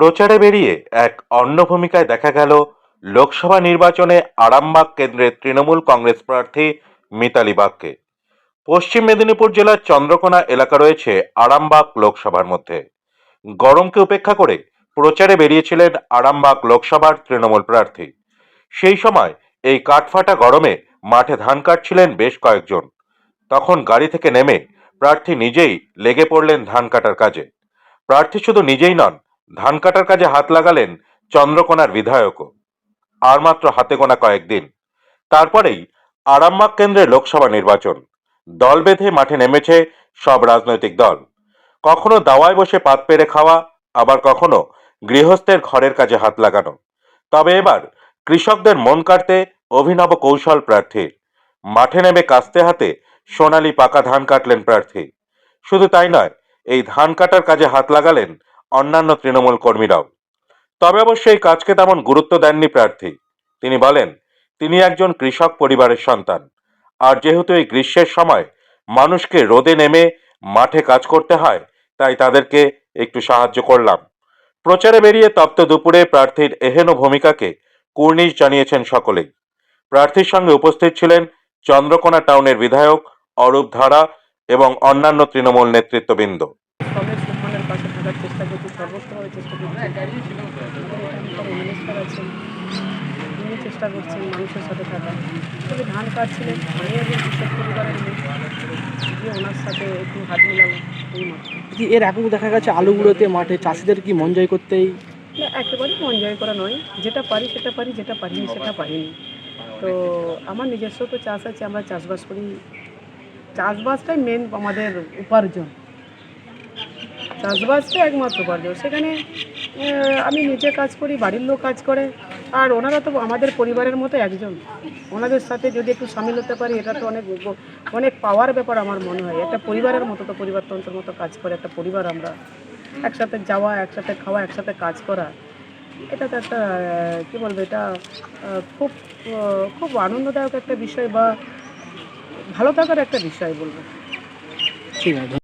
প্রচারে বেরিয়ে এক অন্য ভূমিকায় দেখা গেল লোকসভা নির্বাচনে আরামবাগ কেন্দ্রের তৃণমূল কংগ্রেস প্রার্থী মিতালি বাগকে। পশ্চিম মেদিনীপুর জেলার চন্দ্রকোনা এলাকা রয়েছে আরামবাগ লোকসভার মধ্যে। গরমকে উপেক্ষা করে প্রচারে বেরিয়েছিলেন আরামবাগ লোকসভার তৃণমূল প্রার্থী। সেই সময় এই কাঠফাটা গরমে মাঠে ধান কাটছিলেন বেশ কয়েকজন। তখন গাড়ি থেকে নেমে প্রার্থী নিজেই লেগে পড়লেন ধান কাটার কাজে। প্রার্থী শুধু নিজেই নন ধান কাটার কাজে হাত লাগালেন চন্দ্রকোনার বিধায়কও। আর মাত্র হাতে গোনা কয়েকদিন তারপরেই আরামবাগ কেন্দ্রে লোকসভা নির্বাচন। দল বেঁধে মাঠে নেমেছে সব রাজনৈতিক দল। কখনো দাওয়ায় বসে পাত পেরে খাওয়া, আবার কখনো গৃহস্থের ঘরের কাজে হাত লাগানো। তবে এবার কৃষকদের মন কাটতে অভিনব কৌশল প্রার্থীর মাঠে নেমে কাস্তে হাতে সোনালি পাকা ধান কাটলেন প্রার্থী। শুধু তাই নয়, এই ধান কাটার কাজে হাত লাগালেন অন্যান্য তৃণমূল কর্মীরাও। তবে অবশ্য এই কাজকে তেমন গুরুত্ব দেননি প্রার্থী। তিনি বলেন, তিনি একজন কৃষক পরিবারের সন্তান। আর যেহেতু এই গ্রীষ্মের সময় মানুষকে রোদে নেমে মাঠে কাজ করতে হয়, তাই তাদেরকে একটু সাহায্য করলাম। প্রচারে বেরিয়ে তপ্ত দুপুরে প্রার্থীর এহেন ভূমিকাকে কুর্নিশ জানিয়েছেন সকলেই। প্রার্থীর সঙ্গে উপস্থিত ছিলেন চন্দ্রকোনা টাউনের বিধায়ক অরূপ ধারা এবং অন্যান্য তৃণমূল নেতৃত্ববৃন্দ। থাকার চেষ্টা করছি সর্বোচ্চভাবে চেষ্টা করছি। মিনিস্টার আছেন তিনি চেষ্টা করছেন মানুষের সাথে থাকা তবে ধান কাটছিলেন আমি একজন কৃষক পরিবারের গিয়ে ওনার সাথে একটু হাত মিলালাম এই মাত্র এর আগেও দেখা গেছে আলুগুলোতে মাঠে চাষিদের কি মন জয় করতেই না একেবারেই মন জয় করা নয়। যেটা পারি সেটা পারি যেটা পারিনি সেটা পারিনি। তো আমার নিজস্ব তো চাষ আছে আমরা চাষবাস করি। চাষবাসটাই মেন আমাদের উপার্জন। চাষবাসটাই একমাত্র উপার্জন সেখানে আমি নিজে কাজ করি, বাড়ির লোক কাজ করে। আর ওনারা তো আমাদের পরিবারের মতো একজন। ওনাদের সাথে যদি একটু সামিল হতে পারি, এটা তো অনেক অনেক পাওয়ার ব্যাপার আমার মনে হয়। একটা পরিবারের মতো তো পরিবারতন্ত্রের মতো কাজ করে, একটা পরিবার আমরা। একসাথে যাওয়া, একসাথে খাওয়া, একসাথে কাজ করা। এটা তো একটা কী বলব, এটা খুব খুব আনন্দদায়ক একটা বিষয় বা ভালো থাকার একটা বিষয় বলব। ঠিক আছে।